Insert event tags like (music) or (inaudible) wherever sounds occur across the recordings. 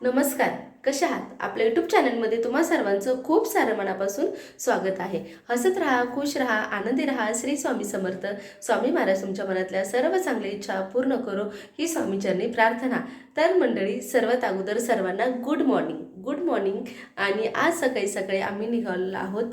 नमस्कार कशा आहात? आपल्या यूट्यूब चॅनलमध्ये तुम्हा सर्वांचं खूप सारं मनापासून स्वागत आहे. हसत राहा खुश राहा आनंदी राहा श्री स्वामी समर्थ. स्वामी महाराज तुमच्या मनातल्या सर्व चांगल्या इच्छा पूर्ण करो ही स्वामीचरणी प्रार्थना. तर मंडळी सर्वात अगोदर सर्वांना गुड मॉर्निंग गुड मॉर्निंग. आणि आज सकाळी सकाळी आम्ही निघालेलो आहोत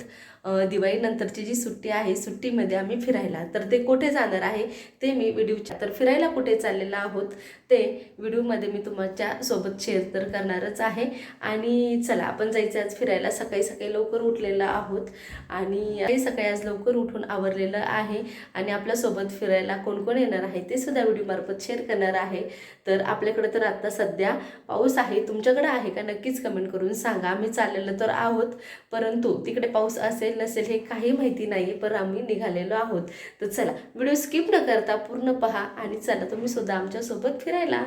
दिवाळीनंतरची जी सुट्टी आहे सुट्टीमध्ये आम्ही फिरायला. तर ते कुठे जाणार आहे ते मी व्हिडिओच्या तर फिरायला कुठे चाललेलं आहोत ते व्हिडिओमध्ये मी तुमच्यासोबत शेअर तर करणारच आहे. आणि चला आपण जायचं आज फिरायला. सकाळी सकाळी लवकर उठलेलं आहोत. आणि सकाळी आज लवकर उठून आवरलेलं आहे. आणि आपल्यासोबत फिरायला कोण कोण येणार आहे ते सुद्धा व्हिडिओमार्फत शेअर करणार आहे. तर आपल्याकडे तर आता सध्या पाऊस आहे. तुमच्याकडे आहे का? नक्कीच कमेंट करून सांगा. आम्ही चाललेलो तर आहोत परंतु तिकडे पाऊस असेल नसेल हे काही माहिती नाही पण आम्ही निघालेलो आहोत. तर चला व्हिडिओ स्किप न करता पूर्ण पहा आणि चला तुम्ही सुद्धा आमच्यासोबत फिरायला.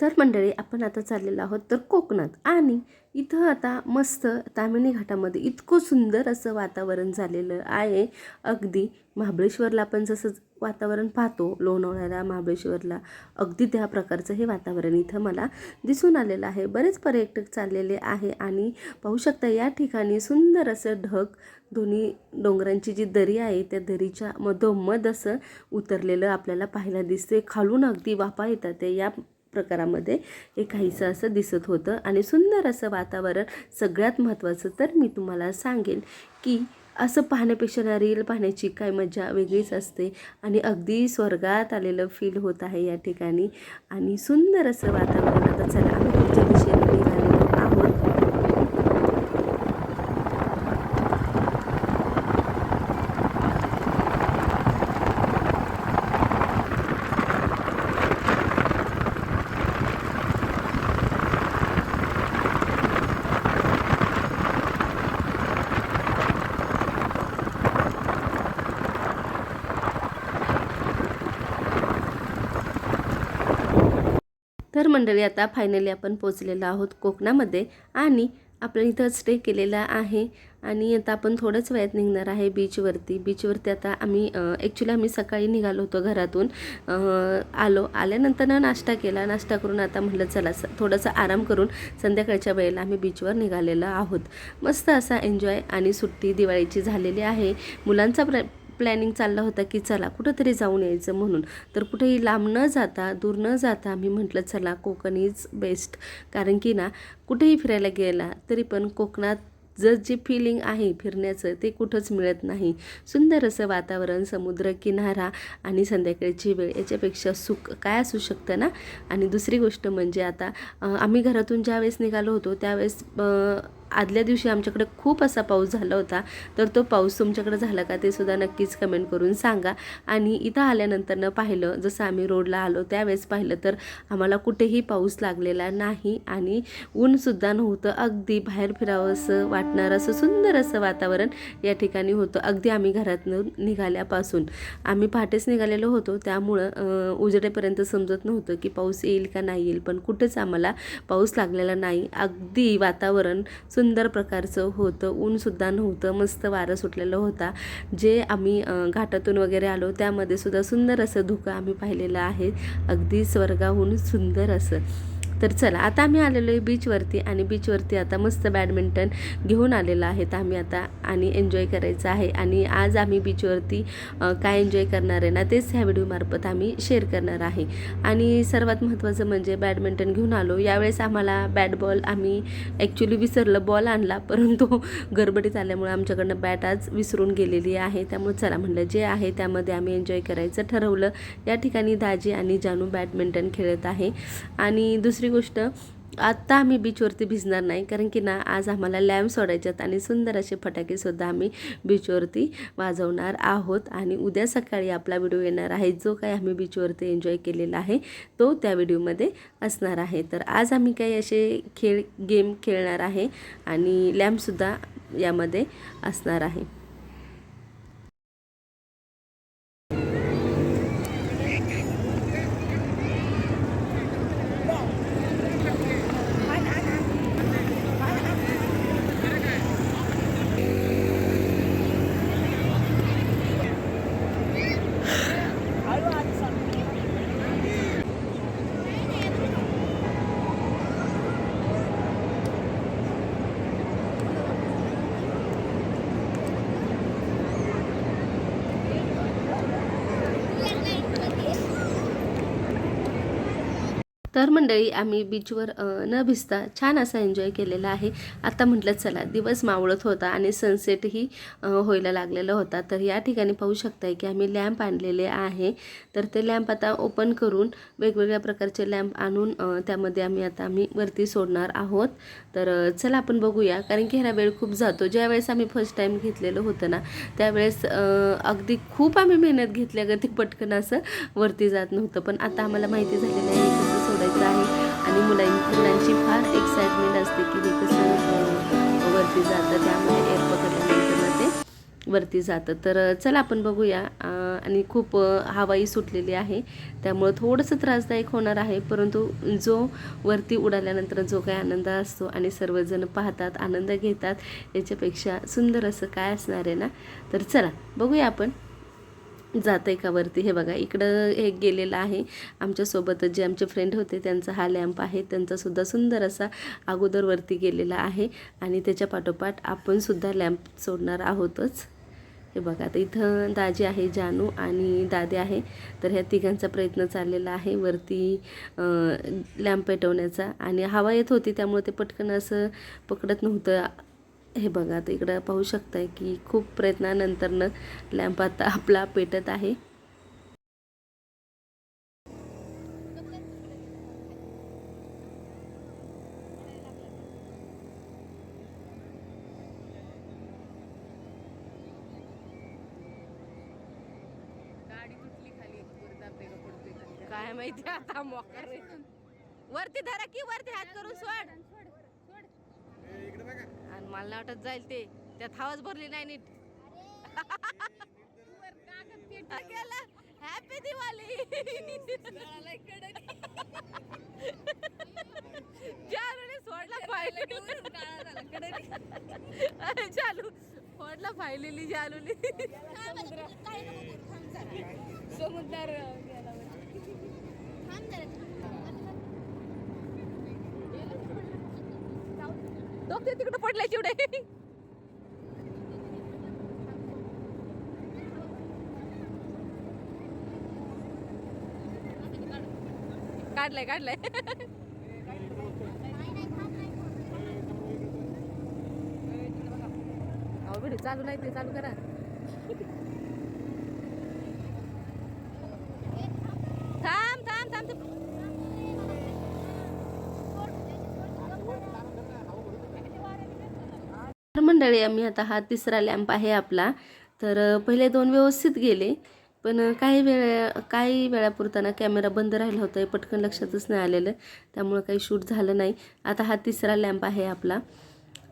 तर मंडळी आपण आता चाललेलो आहोत तर कोकणात. आणि इथं आता मस्त तामिनी घाटामध्ये इतकं सुंदर असं वातावरण झालेलं आहे. अगदी महाबळेश्वरला आपण जसं वातावरण पाहतो लोणावळ्याला महाबळेश्वरला अगदी त्या प्रकारचं हे वातावरण इथं मला दिसून आलेलं आहे. बरेच पर्यटक चाललेले आहे आणि पाहू शकता या ठिकाणी सुंदर असं ढग दोन्ही डोंगरांची जी दरी आहे त्या दरीच्या मधोमध असं उतरलेलं आपल्याला पाहायला दिसते खालून अगदी वाफा येतात ते या प्रकारामध्ये हे काहीसं असं दिसत होतं. आणि सुंदर असं वातावरण सगळ्यात महत्त्वाचं तर मी तुम्हाला सांगेन की असं पाहण्यापेक्षा रील पाहण्याची काय मजा वेगळीच असते. आणि अगदी स्वर्गात आलेलं फील होत आहे या ठिकाणी. आणि सुंदर असं वातावरण आता चला आम्ही पुढच्या दिशेने निघालेलो आहोत तर मंडळी आता फायनली आपण पोचलेलो आहोत कोकणामध्ये आणि आपण इथं स्टे केलेला आहे. आणि आता आपण थोड्याच वेळात निघणार आहे बीचवरती बीचवरती आता आम्ही ॲक्च्युली आम्ही सकाळी निघालो होतो घरातून. आलो. आल्यानंतर ना नाश्ता केला. नाश्ता करून आता म्हटलं चला थोडासा आराम करून संध्याकाळच्या वेळेला आम्ही बीचवर निघालेलो आहोत. मस्त असा एन्जॉय आणि सुट्टी दिवाळीची झालेली आहे. मुलांचा प्र प्लॅनिंग चालला होता की चला कुठंतरी जाऊन यायचं म्हणून. तर कुठेही लांब न जाता दूर न जाता आम्ही म्हटलं चला कोकण इज बेस्ट कारण की ना कुठेही फिरायला गेला तरी पण कोकणात जर जे फिलिंग आहे फिरण्याचं ते कुठंच मिळत नाही. सुंदर असं वातावरण समुद्र किनारा आणि संध्याकाळची वेळ याच्यापेक्षा सुख काय असू शकतं ना? आणि दुसरी गोष्ट म्हणजे आता आम्ही घरातून ज्यावेळेस निघालो होतो त्यावेळेस आदल्या दिवशी आमच्याकडे खूप असा पाऊस झाला होता. तर तो पाऊस तुमच्याकडे झाला का ते सुद्धा नक्कीच कमेंट करून सांगा. आणि इथं आल्यानंतरनं पाहिलं जसं आम्ही रोडला आलो त्यावेळेस पाहिलं तर आम्हाला कुठेही पाऊस लागलेला नाही आणि ऊनसुद्धा नव्हतं. अगदी बाहेर फिरावं असं वाटणारं असं सुंदर असं वातावरण या ठिकाणी होतं. अगदी आम्ही घरातून निघाल्यापासून. आम्ही पहाटेच निघालेलो होतो. त्यामुळं उजडेपर्यंत समजत नव्हतं की पाऊस येईल का नाही येईल. पण कुठंच आम्हाला पाऊस लागलेला नाही. अगदी वातावरण सुंदर प्रकारचं होतं ऊनसुद्धा नव्हतं मस्त वारं सुटलेलं होता. जे आम्ही घाटातून वगैरे आलो त्यामध्ये सुद्धा सुंदर असं धुकं आम्ही पाहिलेलं आहे. अगदी स्वर्गाहून सुंदर असं. तर चला आता आम्ही आलेलो आहे बीचवरती आणि बीचवरती आता मस्त बॅडमिंटन घेऊन आलेलं आहेत आम्ही आता आणि एन्जॉय करायचं आहे. आणि आज आम्ही बीचवरती काय एन्जॉय करणार आहे ना तेच ह्या व्हिडिओमार्फत आम्ही शेअर करणार आहे. आणि सर्वात महत्त्वाचं म्हणजे बॅडमिंटन घेऊन आलो. यावेळेस आम्हाला बॅट बॉल आम्ही ॲक्च्युली विसरलं बॉल आणला परंतु (laughs) गडबडीत आल्यामुळे आमच्याकडनं बॅट आज विसरून गेलेली आहे. त्यामुळे चला म्हणलं जे आहे त्यामध्ये आम्ही एन्जॉय करायचं ठरवलं. या ठिकाणी दाजी आणि जानू बॅडमिंटन खेळत आहे. आणि दुसरी गोष्ट आत्ता आम्ही बीचवरती भिजणार नाही कारण की ना आज आम्हाला लॅम्प सोडायच्यात आणि सुंदर असे फटाकेसुद्धा आम्ही बीचवरती वाजवणार आहोत. आणि उद्या सकाळी आपला व्हिडिओ येणार आहे जो काही आम्ही बीचवरती एन्जॉय केलेला आहे तो त्या व्हिडिओमध्ये असणार आहे. तर आज आम्ही काही असे खेळ गेम खेळणार आहे आणि लॅम्पसुद्धा यामध्ये असणार आहे. तर मंडळी आम्ही बीचवर न भिजता छान असा एन्जॉय केलेला आहे. आता म्हटलं चला दिवस मावळत होता आणि सनसेटही व्हायला लागलेला होता. तर या ठिकाणी पाहू शकताय की आम्ही लॅम्प आणलेले आहे. तर ते लॅम्प आता ओपन करून वेगवेगळ्या प्रकारचे लॅम्प आणून त्यामध्ये आम्ही आता आम्ही वरती सोडणार आहोत. तर चला आपण बघूया. कारण की ह्या वेळ खूप जातो. ज्यावेळेस आम्ही फर्स्ट टाईम घेतलेलं होतं ना त्यावेळेस अगदी खूप आम्ही मेहनत घेतली. अगदी पटकन असं वरती जात नव्हतं. पण आता आम्हाला माहिती झालेलं आहे करायचं आहे. आणि मुलां मुलांची फार एक्साइटमेंट असते की हे कसं वरती जातं. त्यामुळे एअर पकडल्यानंतर ते वरती जातं. तर चला आपण बघूया. आणि खूप हवाई सुटलेली आहे. त्यामुळं थोडंसं त्रासदायक होणार आहे. परंतु जो वरती उडाल्यानंतर जो काही आनंद असतो आणि सर्वजण पाहतात आनंद घेतात याच्यापेक्षा सुंदर असं काय असणार आहे ना? तर चला बघूया आपण. जात आहे का वरती? हे बघा इकडं हे गेलेलं आहे. आमच्यासोबतच जे आमचे फ्रेंड होते त्यांचा हा लॅम्प आहे. त्यांचासुद्धा सुंदर असा अगोदर वरती गेलेला आहे. आणि त्याच्या पाठोपाठ आपणसुद्धा लॅम्प सोडणार आहोतच. हे बघा आता इथं दाजी आहे जानू आणि दादे आहे. तर ह्या तिघांचा प्रयत्न चाललेला आहे वरती लॅम्प पेटवण्याचा. आणि हवा येत होती त्यामुळे ते पटकन असं पकडत नव्हतं. हे बघा तर इकडं पाहू शकताय की खूप प्रयत्नानंतरनं लॅम्प आता आपला पेटत आहे. काय माहिती आता मोकर वरती धरा की वरती हात करून सोड. मला नाही वाटत जाईल ते. त्यात हवाच भरली नाही नीट. हॅपी दिवाळी. चालू सोडला पाहिजे चालू सोडला फायलेली चालूली समुद्र ते तिकडे पडलाय चिवडे. काढलाय काढलाय. अहो चालू नाही ते चालू करा. तर मंडळी आम्ही आता हा तिसरा लॅम्प आहे आपला. तर पहिले दोन व्यवस्थित गेले पण काही वेळा काही वेळापुरताना कॅमेरा बंद राहिला होता पटकन लक्षातच नाही आलेलं त्यामुळं काही शूट झालं नाही. आता हा तिसरा लॅम्प आहे आपला.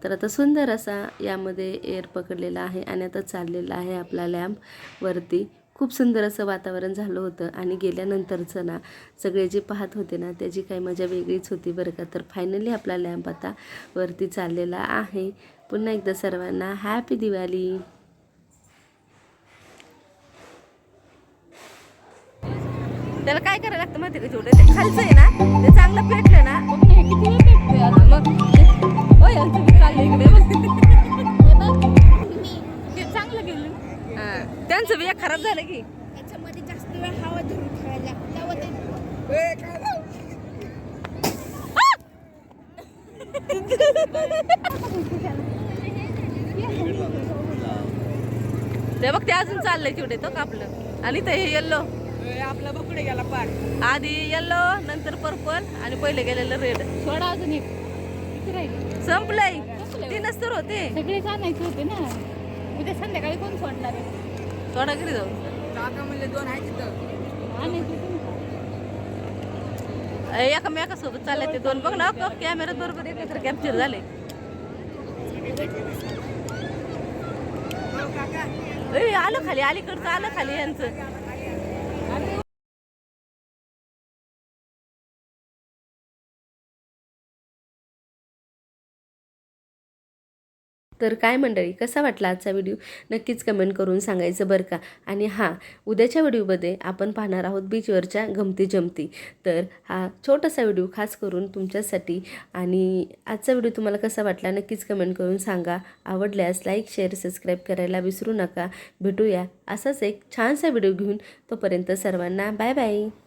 तर आता सुंदर असा यामध्ये एअर पकडलेला आहे आणि आता चाललेला आहे आपला लॅम्प वरती. खूप सुंदर असं वातावरण झालं होतं आणि गेल्यानंतरचं ना सगळे जे पाहत होते ना त्याची काही मजा वेगळीच होती बरं का. तर फायनली आपला लॅम्प आता वरती चाललेला आहे. पुन्हा एकदा सर्वांना हॅपी दिवाळी. त्याला काय करायला लागतं माहिती का जेवढं? ते खालचं आहे ना ते चांगलं पेटलं ना मग चाललं इकडे चांगलं गेलं. त्यांचं बी एक खराब झालं की. याच्यामध्ये जास्त वेळ हवा धरून तेव्हा ते ते बघ ते अजून चाललंय चिवडे तो कापलं. आणि ते हे येल्लो आपला बकडे गेला पार आधी येल्लो नंतर पर्पल आणि पहिले गेलेलं रेड सोडा अजून एक. किती राहिले. संपलंय. तीनच तर होते सगळेच आणायचे होते ना. उद्या संध्याकाळी कोण सोडणार आहे? थोडा घरी जाऊ काका म्हणले दोन आहे तिथं. ना. एकामेकासोबत चालले ते दोन. बघ ना कॅमेऱ्यात बरोबर एकत्र कॅप्चर झाले. ए, आलं खाली अलीकडचं आलं खाली यांचं. तर काय मंडळी कसा वाटला आजचा व्हिडिओ? नक्कीच कमेंट करून सांगायचं बरं का. आणि हां उद्याच्या व्हिडिओमध्ये आपण पाहणार आहोत बीचवरच्या गमती जमती. तर हा छोटासा व्हिडिओ खास करून तुमच्यासाठी. आणि आजचा व्हिडिओ तुम्हाला कसा वाटला नक्कीच कमेंट करून सांगा. आवडल्यास लाईक शेअर सबस्क्राईब करायला विसरू नका. भेटूया असाच एक छानसा व्हिडिओ घेऊन. तोपर्यंत सर्वांना बाय बाय.